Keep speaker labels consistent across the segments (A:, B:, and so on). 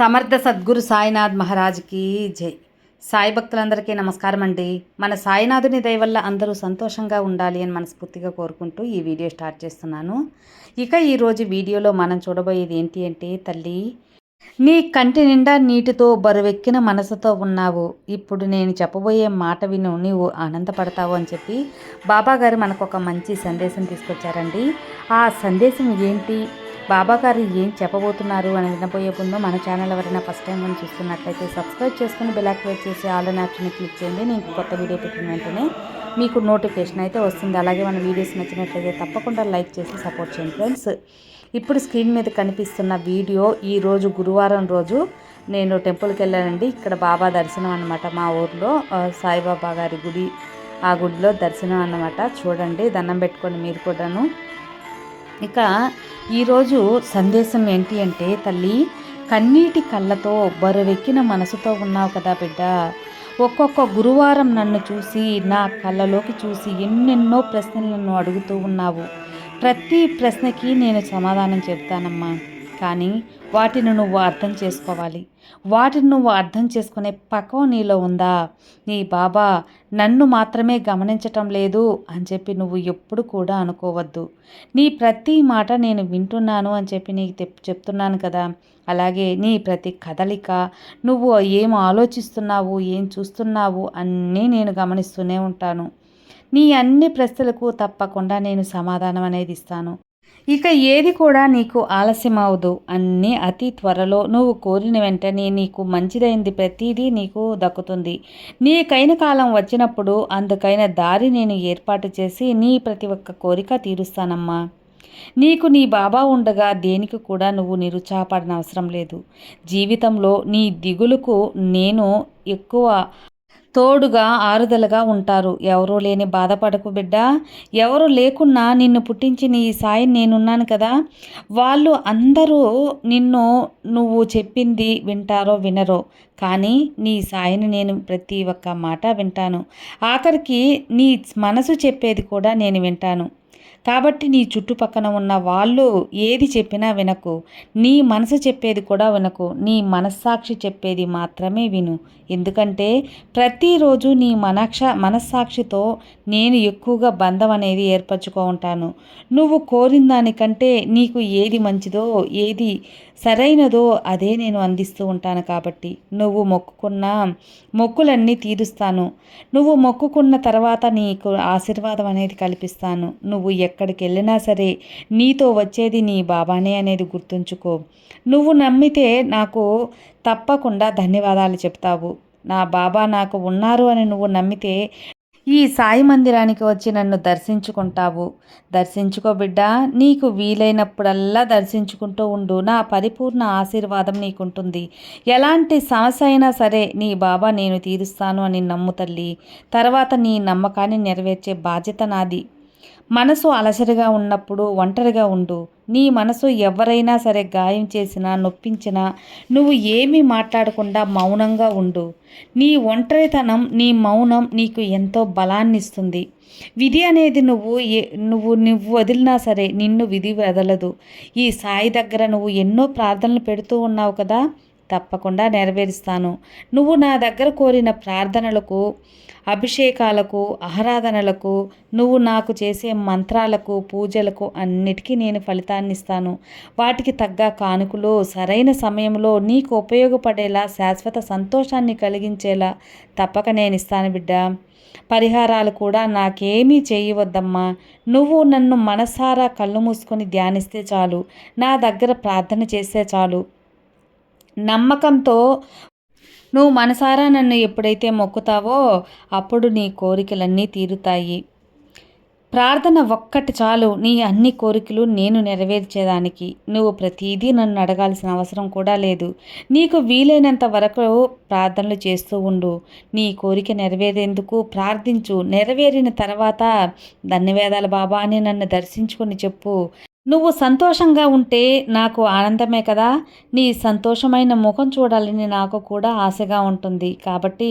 A: సమర్థ సద్గురు సాయినాథ్ మహారాజ్కి జై. సాయి భక్తులందరికీ నమస్కారం అండి. మన సాయినాథుని దయ వల్ల అందరూ సంతోషంగా ఉండాలి అని మనస్ఫూర్తిగా కోరుకుంటూ ఈ వీడియో స్టార్ట్ చేస్తున్నాను. ఇక ఈరోజు వీడియోలో మనం చూడబోయేది ఏంటి అంటే తల్లి నీ కంటి నిండా నీటితో బరువెక్కిన మనసుతో ఉన్నావు. ఇప్పుడు నేను చెప్పబోయే మాట విను. నీవు ఆనందపడతావు అని చెప్పి బాబాగారు మనకు ఒక మంచి సందేశం తీసుకొచ్చారండి. ఆ సందేశం ఏంటి? బాబా గారు ఏం చెప్పబోతున్నారు అని వినబోయే ముందు మన ఛానల్ ఎవరైనా ఫస్ట్ టైం మనం చూస్తున్నట్లయితే సబ్స్క్రైబ్ చేసుకుని బెల్ యాక్టివేట్ చేసి ఆల్ అనే ఆప్షన్ క్లిక్ చేయండి. నేను కొత్త వీడియో పెట్టిన వెంటనే మీకు నోటిఫికేషన్ అయితే వస్తుంది. అలాగే మన వీడియోస్ నచ్చినట్లయితే తప్పకుండా లైక్ చేసి సపోర్ట్ చేయండి ఫ్రెండ్స్ ఇప్పుడు స్క్రీన్ మీద కనిపిస్తున్న వీడియో ఈరోజు గురువారం రోజు నేను టెంపుల్కి వెళ్ళానండి. ఇక్కడ బాబా దర్శనం అనమాట మా ఊర్లో. సాయిబాబా గారి గుడి ఆ గుడిలో దర్శనం అన్నమాట. చూడండి దండం పెట్టుకోండి మీరు కూడాను. ఇక ఈరోజు సందేశం ఏంటి అంటే తల్లి కన్నీటి కళ్ళతో బరువెక్కిన మనసుతో ఉన్నావు కదా బిడ్డ. ఒక్కొక్క గురువారం నన్ను చూసి నా కళ్ళలోకి చూసి ఎన్నెన్నో ప్రశ్నలను అడుగుతూ ఉన్నావు. ప్రతి ప్రశ్నకి నేను సమాధానం చెప్తానమ్మా. కానీ వాటిని నువ్వు అర్థం చేసుకోవాలి. వాటిని నువ్వు అర్థం చేసుకునే పక్వం నీలో ఉందా? నీ బాబా నన్ను మాత్రమే గమనించటం లేదు అని చెప్పి నువ్వు ఎప్పుడు కూడా అనుకోవద్దు. నీ ప్రతి మాట నేను వింటున్నాను అని చెప్పి నీకు తెప్- చెప్తున్నాను కదా. అలాగే నీ ప్రతి కదలిక నువ్వు ఏం ఆలోచిస్తున్నావు ఏం చూస్తున్నావు అన్నీ నేను గమనిస్తూనే ఉంటాను. నీ అన్ని ప్రశ్నలకు తప్పకుండా నేను సమాధానం అనేది ఇస్తాను. ఇక ఏది కూడా నీకు ఆలస్యం అవదు అన్నీ అతి త్వరలో నువ్వు కోరిన వెంటనే నీకు మంచిదైంది. ప్రతిదీ నీకు దక్కుతుంది. నీకైన కాలం వచ్చినప్పుడు అందుకైన దారి నేను ఏర్పాటు చేసి నీ ప్రతి ఒక్క కోరిక తీరుస్తానమ్మా. నీకు నీ బాబా ఉండగా దేనికి కూడా నువ్వు నిరుత్సాహపడిన అవసరం లేదు. జీవితంలో నీ దిగులుకు నేను ఎక్కువ తోడుగా ఆరుదలగా ఉంటారు. ఎవరూ లేని బాధపడకు బిడ్డ. ఎవరు లేకున్నా నిన్ను పుట్టించిన ఈ సాయి నేనున్నాను కదా. వాళ్ళు అందరూ నిన్ను నువ్వు చెప్పింది వింటారో వినరో. కానీ నీ సాయిని నేను ప్రతి ఒక్క మాట వింటాను. ఆఖరికి నీ మనసు చెప్పేది కూడా నేను వింటాను. కాబట్టి నీ చుట్టుపక్కన ఉన్న వాళ్ళు ఏది చెప్పినా వినకు. నీ మనసు చెప్పేది కూడా వినకు. నీ మనస్సాక్షి చెప్పేది మాత్రమే విను. ఎందుకంటే ప్రతిరోజు నీ మనక్ష మనస్సాక్షితో నేను ఎక్కువగా బంధం అనేది ఏర్పరచుకో ఉంటాను. నువ్వు కోరిన దానికంటే నీకు ఏది మంచిదో ఏది సరైనదో అదే నేను అందిస్తూ ఉంటాను కాబట్టి నువ్వు మొక్కుకున్న మొక్కులన్నీ తీరుస్తాను. నువ్వు మొక్కుకున్న తర్వాత నీకు ఆశీర్వాదం అనేది కల్పిస్తాను. నువ్వు ఎక్కడికి వెళ్ళినా సరే నీతో వచ్చేది నీ బాబానే అనేది గుర్తుంచుకో. నువ్వు నమ్మితే నాకు తప్పకుండా ధన్యవాదాలు చెప్తావు. నా బాబా నాకు ఉన్నారు అని నువ్వు నమ్మితే ఈ సాయి మందిరానికి వచ్చి నన్ను దర్శించుకుంటావు. దర్శించుకో బిడ్డ నీకు వీలైనప్పుడల్లా దర్శించుకుంటూ ఉండు. నా పరిపూర్ణ ఆశీర్వాదం నీకుంటుంది. ఎలాంటి సమస్య అయినా సరే నీ బాబా నేను తీరుస్తాను అని నమ్ము తల్లి. తర్వాత నీ నమ్మకాన్ని నెరవేర్చే బాధ్యత నాది. మనసు అలసరిగా ఉన్నప్పుడు ఒంటరిగా ఉండు. నీ మనసు ఎవరైనా సరే గాయం చేసినా నొప్పించినా నువ్వు ఏమీ మాట్లాడకుండా మౌనంగా ఉండు. నీ ఒంటరితనం నీ మౌనం నీకు ఎంతో బలాన్ని ఇస్తుంది విధి అనేది నువ్వు ఏ నువ్వు నువ్వు వదిలినా సరే నిన్ను విధి వదలదు. ఈ సాయి దగ్గర నువ్వు ఎన్నో ప్రార్థనలు పెడుతూ ఉన్నావు కదా? తప్పకుండా నెరవేరుస్తాను. నువ్వు నా దగ్గర కోరిన ప్రార్థనలకు అభిషేకాలకు ఆరాధనలకు నువ్వు నాకు చేసే మంత్రాలకు పూజలకు అన్నిటికీ నేను ఫలితాన్ని ఇస్తాను వాటికి తగ్గ కానుకలు సరైన సమయంలో నీకు ఉపయోగపడేలా శాశ్వత సంతోషాన్ని కలిగించేలా తప్పక నేను ఇస్తాను బిడ్డ. పరిహారాలు కూడా నాకేమీ చేయవద్దమ్మా. నువ్వు నన్ను మనసారా కళ్ళు మూసుకొని ధ్యానిస్తే చాలు. నా దగ్గర ప్రార్థన చేస్తే చాలు. నమ్మకంతో నువ్వు మనసారా నన్ను ఎప్పుడైతే మొక్కుతావో అప్పుడు నీ కోరికలన్నీ తీరుతాయి. ప్రార్థన ఒక్కటి చాలు. నీ అన్ని కోరికలు నేను నెరవేర్చేదానికి. నువ్వు ప్రతిదీ నన్ను అడగాల్సిన అవసరం కూడా లేదు. నీకు వీలైనంత వరకు ప్రార్థనలు చేస్తూ ఉండు. నీ కోరిక నెరవేరేందుకు ప్రార్థించు. నెరవేరిన తర్వాత ధన్యవేదాల బాబా అని నన్ను దర్శించుకొని చెప్పు. నువ్వు సంతోషంగా ఉంటే నాకు ఆనందమే కదా. నీ సంతోషమైన ముఖం చూడాలని నాకు కూడా ఆశగా ఉంటుంది. కాబట్టి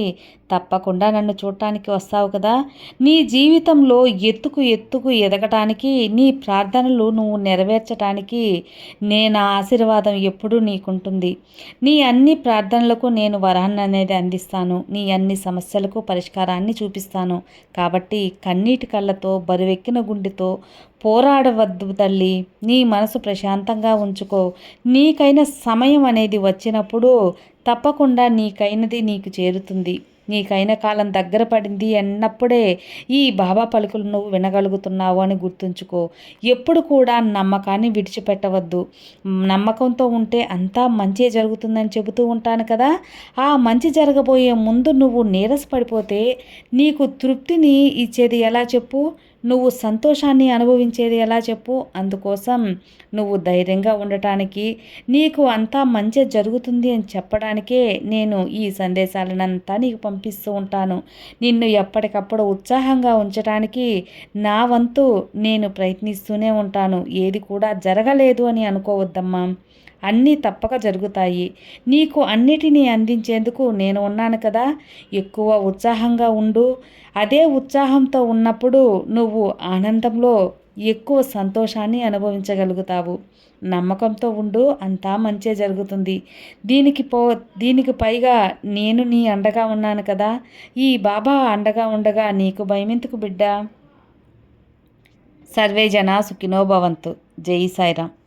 A: తప్పకుండా నన్ను చూడటానికి వస్తావు కదా. నీ జీవితంలో ఎత్తుకు ఎత్తుకు ఎదగటానికి నీ ప్రార్థనలు నువ్వు నెరవేర్చటానికి నేను ఆశీర్వాదం ఎప్పుడూ నీకుంటుంది. నీ అన్ని ప్రార్థనలకు నేను వరాన్ని అనేది అందిస్తాను. నీ అన్ని సమస్యలకు పరిష్కారాన్ని చూపిస్తాను. కాబట్టి కన్నీటి కళ్ళతో బరువెక్కిన గుండెతో పోరాడవద్దు తల్లి. నీ మనసు ప్రశాంతంగా ఉంచుకో. నీకైన సమయం అనేది వచ్చినప్పుడు తప్పకుండా నీకైనది నీకు చేరుతుంది. నీకైన కాలం దగ్గర పడింది అన్నప్పుడే ఈ బాబా పలుకులు నువ్వు వినగలుగుతున్నావు అని గుర్తుంచుకో. ఎప్పుడు కూడా నమ్మకాన్ని విడిచిపెట్టవద్దు. నమ్మకంతో ఉంటే అంతా మంచి జరుగుతుందని చెబుతూ ఉంటాను కదా. ఆ మంచి జరగబోయే ముందు నువ్వు నీరసపడిపోతే నీకు తృప్తిని ఇచ్చేది ఎలా చెప్పు? నువ్వు సంతోషాన్ని అనుభవించేది ఎలా చెప్పు? అందుకోసం నువ్వు ధైర్యంగా ఉండటానికి నీకు అంతా మంచి జరుగుతుంది అని చెప్పడానికే నేను ఈ సందేశాలనంతా నీకు పంపిస్తూ ఉంటాను. నిన్ను ఎప్పటికప్పుడు ఉత్సాహంగా ఉంచడానికి నా వంతు నేను ప్రయత్నిస్తూనే ఉంటాను. ఏది కూడా జరగలేదు అని అనుకోవద్దమ్మా. అన్నీ తప్పక జరుగుతాయి. నీకు అన్నిటినీ అందించేందుకు నేను ఉన్నాను కదా. ఎక్కువ ఉత్సాహంగా ఉండు. అదే ఉత్సాహంతో ఉన్నప్పుడు నువ్వు ఆనందంలో ఎక్కువ సంతోషాన్ని అనుభవించగలుగుతావు. నమ్మకంతో ఉండు. అంతా మంచే జరుగుతుంది. దీనికి పో దీనికి పైగా నేను నీ అండగా ఉన్నాను కదా. ఈ బాబా అండగా ఉండగా నీకు భయమెందుకు బిడ్డ? సర్వే జన సుఖినోభవంతు జై సాయిరామ్.